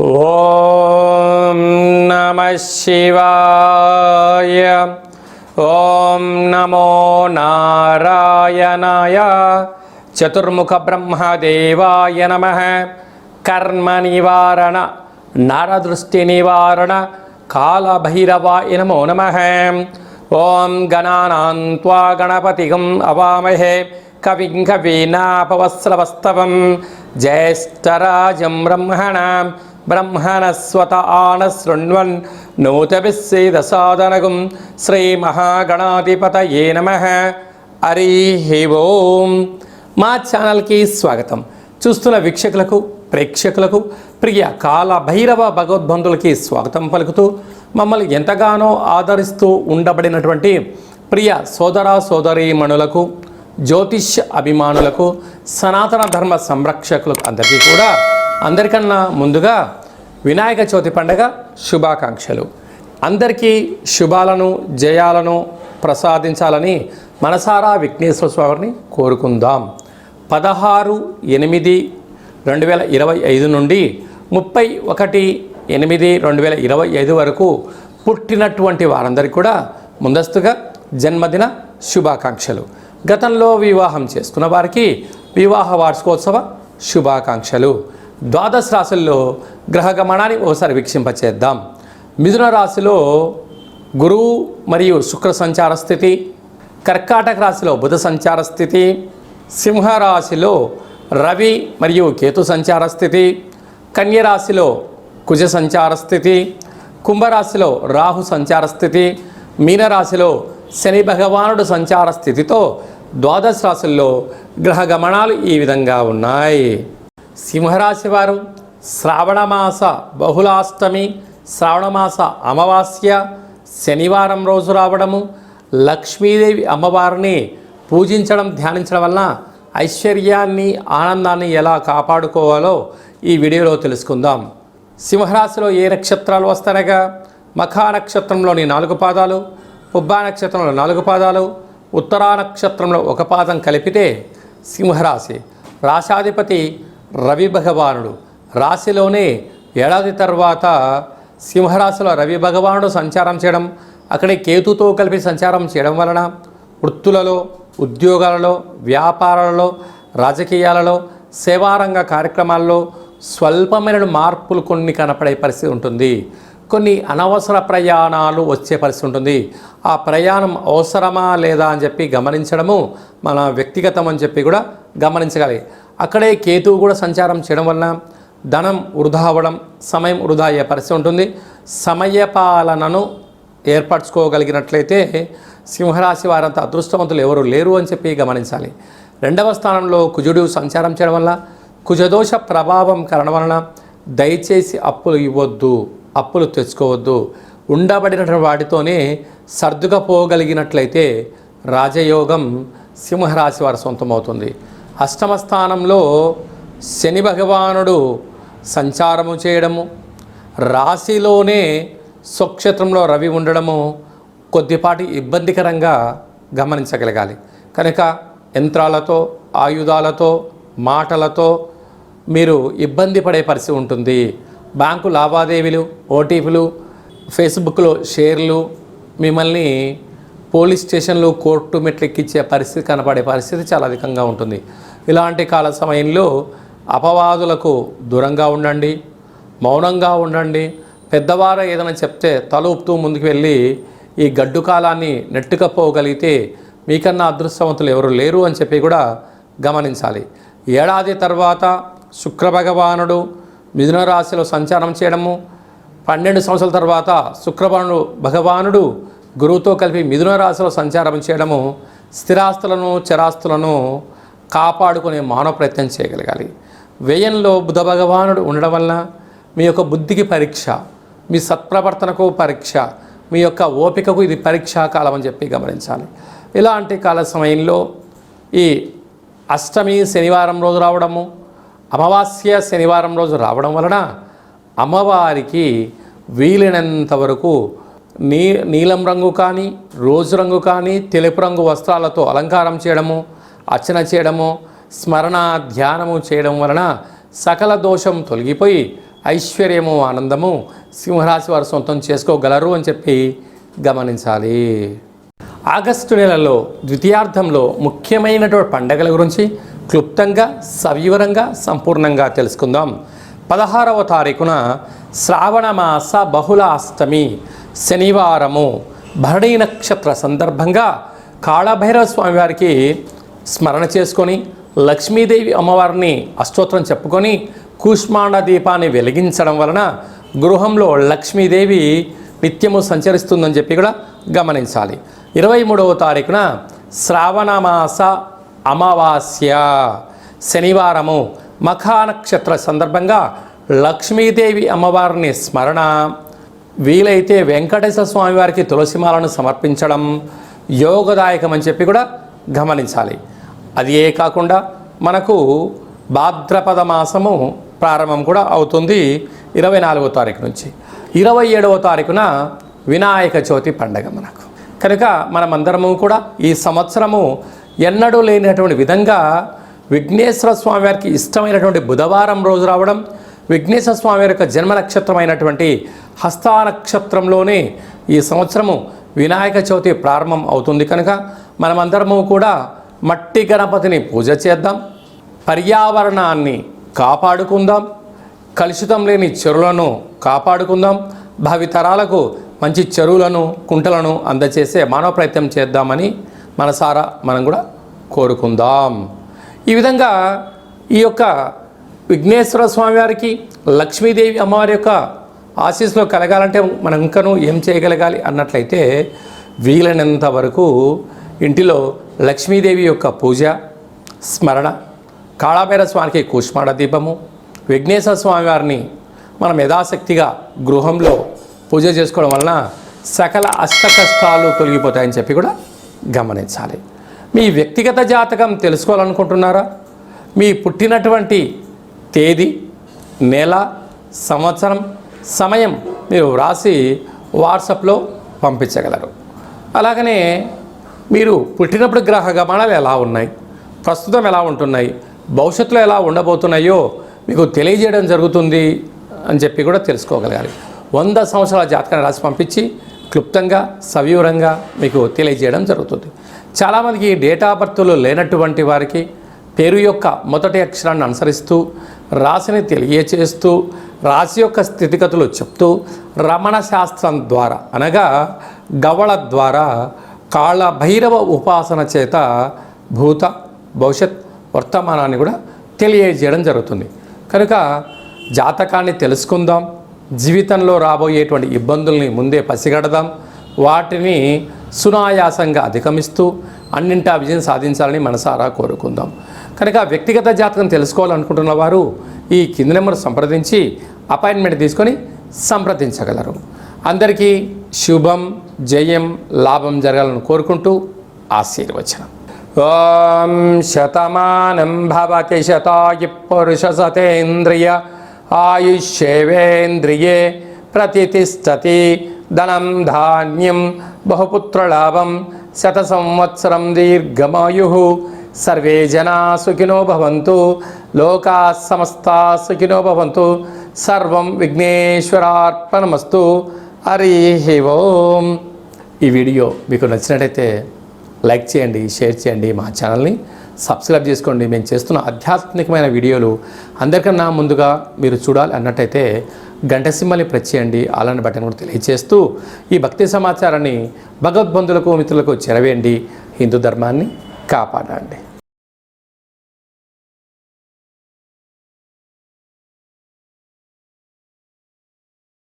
ఓం నమ శివాయ. ఓం నమో నారాయణాయ. చతుర్ముఖ బ్రహ్మదేవాయ నమ. కర్మ నివారణ నరదృష్టి నివారణ కాళభైరవాయ నమో నమ. ఓం గణానాన్వా గణపతిగం అవామహే కవిం కవీనాపవస్రవస్తవం జ్యేష్ఠరాజం బ్రహ్మణాం బ్రహ్మణస్వత ఆనశృణ్వన్ నూతభిస్సేదసాదనగుం శ్రీమహాగణాధిపతయే నమ హరి ఓం మా ఛానల్కి స్వాగతం. చూస్తున్న వీక్షకులకు ప్రేక్షకులకు ప్రియ కాల భైరవ భగవద్బంధులకి స్వాగతం పలుకుతూ మమ్మల్ని ఎంతగానో ఆదరిస్తూ ఉండబడినటువంటి ప్రియ సోదర సోదరీమణులకు జ్యోతిష్ అభిమానులకు సనాతన ధర్మ సంరక్షకులకు అందరికీ కూడా అందరికన్నా ముందుగా వినాయక చవితి పండగ శుభాకాంక్షలు. అందరికీ శుభాలను జయాలను ప్రసాదించాలని మనసారా విఘ్నేశ్వర స్వామిని కోరుకుందాం. పదహారు ఎనిమిది రెండు వేల ఇరవై ఐదు నుండి ముప్పై ఒకటి ఎనిమిది రెండు వేల ఇరవై ఐదు వరకు పుట్టినటువంటి వారందరికీ కూడా ముందస్తుగా జన్మదిన శుభాకాంక్షలు. గతంలో వివాహం చేసుకున్న వారికి వివాహ వార్షికోత్సవ శుభాకాంక్షలు. ద్వాదశ రాశుల్లో గ్రహ గమనాన్ని ఒకసారి వీక్షింపచేద్దాం. మిథున రాశిలో గురువు మరియు శుక్ర సంచార స్థితి కర్కాటక రాశిలో బుధ సంచార స్థితి సింహరాశిలో రవి మరియు కేతు సంచార స్థితి కన్యరాశిలో కుజ సంచార స్థితి కుంభరాశిలో రాహు సంచార స్థితి మీనరాశిలో శని భగవానుడు సంచార స్థితితో ద్వాదశ రాశుల్లో గ్రహ గమనాలు ఈ విధంగా ఉన్నాయి. సింహరాశి వారు శ్రావణమాస బహుళాష్టమి శ్రావణమాస అమావాస్య శనివారం రోజు రావడము లక్ష్మీదేవి అమ్మవారిని పూజించడం ధ్యానించడం వలన ఐశ్వర్యాన్ని ఆనందాన్ని ఎలా కాపాడుకోవాలో ఈ వీడియోలో తెలుసుకుందాం. సింహరాశిలో ఏ నక్షత్రాలు వస్తారగా మఖా నక్షత్రంలోని నాలుగు పాదాలు పుబ్బా నక్షత్రంలో నాలుగు పాదాలు ఉత్తరా నక్షత్రంలో ఒక పాదం కలిపితే సింహరాశి. రాశాధిపతి రవి భగవానుడు. రాశిలోనే ఏడాది తర్వాత సింహరాశిలో రవి భగవానుడు సంచారం చేయడం అక్కడే కేతుతో కలిపి సంచారం చేయడం వలన వృత్తులలో ఉద్యోగాలలో వ్యాపారాలలో రాజకీయాలలో సేవారంగ కార్యక్రమాల్లో స్వల్పమైన మార్పులు కొన్ని కనపడే పరిస్థితి ఉంటుంది. కొన్ని అనవసర ప్రయాణాలు వచ్చే పరిస్థితి ఉంటుంది. ఆ ప్రయాణం అవసరమా లేదా అని చెప్పి గమనించడము మన వ్యక్తిగతం అని చెప్పి కూడా గమనించగలి అక్కడే కేతువు కూడా సంచారం చేయడం వలన ధనం వృధా అవ్వడం సమయం వృధా అయ్యే పరిస్థితి ఉంటుంది. సమయపాలనను ఏర్పరచుకోగలిగినట్లయితే సింహరాశి వారంత అదృష్టవంతులు ఎవరు లేరు అని చెప్పి గమనించాలి. రెండవ స్థానంలో కుజుడు సంచారం చేయడం వల్ల కుజదోష ప్రభావం కారణం వలన దయచేసి అప్పులు ఇవ్వద్దు అప్పులు తెచ్చుకోవద్దు. ఉండబడిన వాటితోనే సర్దుకపోగలిగినట్లయితే రాజయోగం సింహరాశి వారి సొంతమవుతుంది. అష్టమ స్థానంలో శని భగవానుడు సంచారము చేయడము రాశిలోనే స్వక్షేత్రంలో రవి ఉండడము కొద్దిపాటి ఇబ్బందికరంగా గమనించగలగాలి. కనుక యంత్రాలతో ఆయుధాలతో మాటలతో మీరు ఇబ్బంది పడే పరిస్థితి ఉంటుంది. బ్యాంకు లావాదేవీలు ఓటీపీలు ఫేస్బుక్లో షేర్లు మిమ్మల్ని పోలీస్ స్టేషన్లు కోర్టు మెట్లెక్కిచ్చే పరిస్థితి కనపడే పరిస్థితి చాలా అధికంగా ఉంటుంది. ఇలాంటి కాల సమయంలో అపవాదులకు దూరంగా ఉండండి మౌనంగా ఉండండి. పెద్దవారు ఏదైనా చెప్తే తల ఊపుతూ ముందుకు వెళ్ళి ఈ గడ్డు కాలాన్ని నెట్టుకపోగలిగితే మీకన్నా అదృష్టవంతులు ఎవరు లేరు అని చెప్పి కూడా గమనించాలి. ఏడాది తర్వాత శుక్రభగవానుడు మిథునరాశిలో మిథున రాశిలో సంచారం చేయడము. పన్నెండు సంవత్సరాల తర్వాత శుక్రభాను భగవానుడు గురువుతో కలిపి మిథున రాశిలో సంచారం చేయడము. స్థిరాస్తులను చరాస్తులను కాపాడుకునే మానవ ప్రయత్నం చేయగలగాలి. వ్యయంలో బుధ భగవానుడు ఉండడం వలన మీ యొక్క బుద్ధికి పరీక్ష మీ సత్ప్రవర్తనకు పరీక్ష మీ యొక్క ఓపికకు ఇది పరీక్షా కాలం అని చెప్పి గమనించాలి. ఇలాంటి కాల సమయంలో ఈ అష్టమి శనివారం రోజు రావడము అమావాస్య శనివారం రోజు రావడం వలన అమ్మవారికి వీలైనంత వరకు నీ నీలం రంగు కానీ రోజు రంగు కానీ తెలుపు రంగు వస్త్రాలతో అలంకారం చేయడము అర్చన చేయడము స్మరణ ధ్యానము చేయడం వలన సకల దోషం తొలగిపోయి ఐశ్వర్యము ఆనందము సింహరాశి వారు సొంతం చేసుకోగలరు అని చెప్పి గమనించాలి. ఆగస్టు నెలలో ద్వితీయార్థంలో ముఖ్యమైనటువంటి పండగల గురించి క్లుప్తంగా సవివరంగా సంపూర్ణంగా తెలుసుకుందాం. పదహారవ తారీఖున శ్రావణ మాస బహుళ అష్టమి శనివారము. భరణి నక్షత్ర సందర్భంగా కాళభైరవ స్వామివారికి స్మరణ చేసుకొని లక్ష్మీదేవి అమ్మవారిని అష్టోత్తరం చెప్పుకొని కూష్మాండ దీపాన్ని వెలిగించడం వలన గృహంలో లక్ష్మీదేవి నిత్యము సంచరిస్తుందని చెప్పి కూడా గమనించాలి. ఇరవై మూడవ తారీఖున శ్రావణమాస అమావాస్య శనివారము మఖా నక్షత్ర సందర్భంగా లక్ష్మీదేవి అమ్మవారిని స్మరణ. వీలైతే వెంకటేశ్వర స్వామివారికి తులసిమాలను సమర్పించడం యోగదాయకం అని చెప్పి కూడా గమనించాలి. అది ఏ కాకుండా మనకు భాద్రపద మాసము ప్రారంభం కూడా అవుతుంది ఇరవై నాలుగో తారీఖు నుంచి. ఇరవై ఏడవ తారీఖున వినాయక చవితి పండగ మనకు. కనుక మనమందరము కూడా ఈ సంవత్సరము ఎన్నడూ లేనటువంటి విధంగా విఘ్నేశ్వర స్వామి వారికి ఇష్టమైనటువంటి బుధవారం రోజు రావడం విఘ్నేశ్వర స్వామి వారి యొక్క జన్మ నక్షత్రమైనటువంటి హస్తా నక్షత్రంలోనే ఈ సంవత్సరము వినాయక చవితి ప్రారంభం అవుతుంది కనుక మనమందరము కూడా మట్టి గణపతిని పూజ చేద్దాం పర్యావరణాన్ని కాపాడుకుందాం కలుషితం లేని చెరువులను కాపాడుకుందాం భావితరాలకు మంచి చెరువులను కుంటలను అందచేసే మానవ ప్రయత్నం చేద్దామని మనసారా మనం కూడా కోరుకుందాం. ఈ విధంగా ఈ యొక్క విఘ్నేశ్వర స్వామి వారికి లక్ష్మీదేవి అమ్మవారి యొక్క ఆశీస్సులో కలగాలంటే మనం ఇంకనూ ఏం చేయగలగాలి అన్నట్లయితే వీలైనంత వరకు ఇంటిలో లక్ష్మీదేవి యొక్క పూజ స్మరణ కాళాభైర స్వామికి కూష్మాడ దీపము విఘ్నేశ్వర స్వామి వారిని మనం యథాశక్తిగా గృహంలో పూజ చేసుకోవడం వలన సకల అష్ట కష్టాలు తొలగిపోతాయని చెప్పి కూడా గమనించాలి. మీ వ్యక్తిగత జాతకం తెలుసుకోవాలనుకుంటున్నారా? మీ పుట్టినటువంటి తేదీ నెల సంవత్సరం సమయం మీరు వ్రాసి వాట్సాప్లో పంపించగలరు. అలాగనే మీరు పుట్టినప్పుడు గ్రహ గమనాలు ఎలా ఉన్నాయి? ప్రస్తుతం ఎలా ఉంటున్నాయి? భవిష్యత్తులో ఎలా ఉండబోతున్నాయో మీకు తెలియజేయడం జరుగుతుంది అని చెప్పి కూడా తెలుసుకోగలగాలి. వంద సంవత్సరాల జాతకాన్ని రాసి పంపించి క్లుప్తంగా సవివరంగా మీకు తెలియజేయడం జరుగుతుంది. చాలామందికి డేట్ ఆఫ్ బర్త్లు లేనటువంటి వారికి పేరు యొక్క మొదటి అక్షరాన్ని అనుసరిస్తూ రాశిని తెలియచేస్తూ రాశి యొక్క స్థితిగతులు చెప్తూ రమణ శాస్త్రం ద్వారా అనగా గవళ ద్వారా కాళ్ళ భైరవ ఉపాసన చేత భూత భవిష్యత్ వర్తమానాన్ని కూడా తెలియజేయడం జరుగుతుంది. కనుక జాతకాన్ని తెలుసుకుందాం. జీవితంలో రాబోయేటువంటి ఇబ్బందుల్ని ముందే పసిగడదాం. వాటిని సునాయాసంగా అధిగమిస్తూ అన్నింటా విజయం సాధించాలని మనసారా కోరుకుందాం. కనుక వ్యక్తిగత జాతకం తెలుసుకోవాలనుకుంటున్న వారు ఈ కింది నెంబర్ సంప్రదించి అపాయింట్మెంట్ తీసుకొని సంప్రదించగలరు. అందరికీ శుభం జయం లాభం జరగాలని కోరుకుంటూ ఆశీర్వచనం. ఓం శతమానం భవతి శతాయి పురుష సతేంద్రియ ఆయుష్యేవేంద్రియే ప్రతిష్టతి ధనం ధాన్యం బహుపుత్రలాభం శత సంవత్సరం దీర్ఘమాయు సర్వే జనా సుఖినో భవంతు లోకా సమస్తా సుఖినో భవంతు సర్వం విఘ్నేశ్వరార్పణమస్తు హరి ఓం ఈ వీడియో మీకు నచ్చినట్టయితే లైక్ చేయండి షేర్ చేయండి మా ఛానల్ని. సబ్స్క్రైబ్ చేసుకోండి. మేము చేస్తున్న ఆధ్యాత్మికమైన వీడియోలు అందరికన్నా ముందుగా మీరు చూడాలి అన్నట్టయితే గంట సింబల్ని ప్రెస్ చేయండి. అలాంటి బటన్ కూడా తెలియజేస్తూ ఈ భక్తి సమాచారాన్ని భగవద్బంధులకు మిత్రులకు చెరవేయండి. హిందూ ధర్మాన్ని కాపాడండి.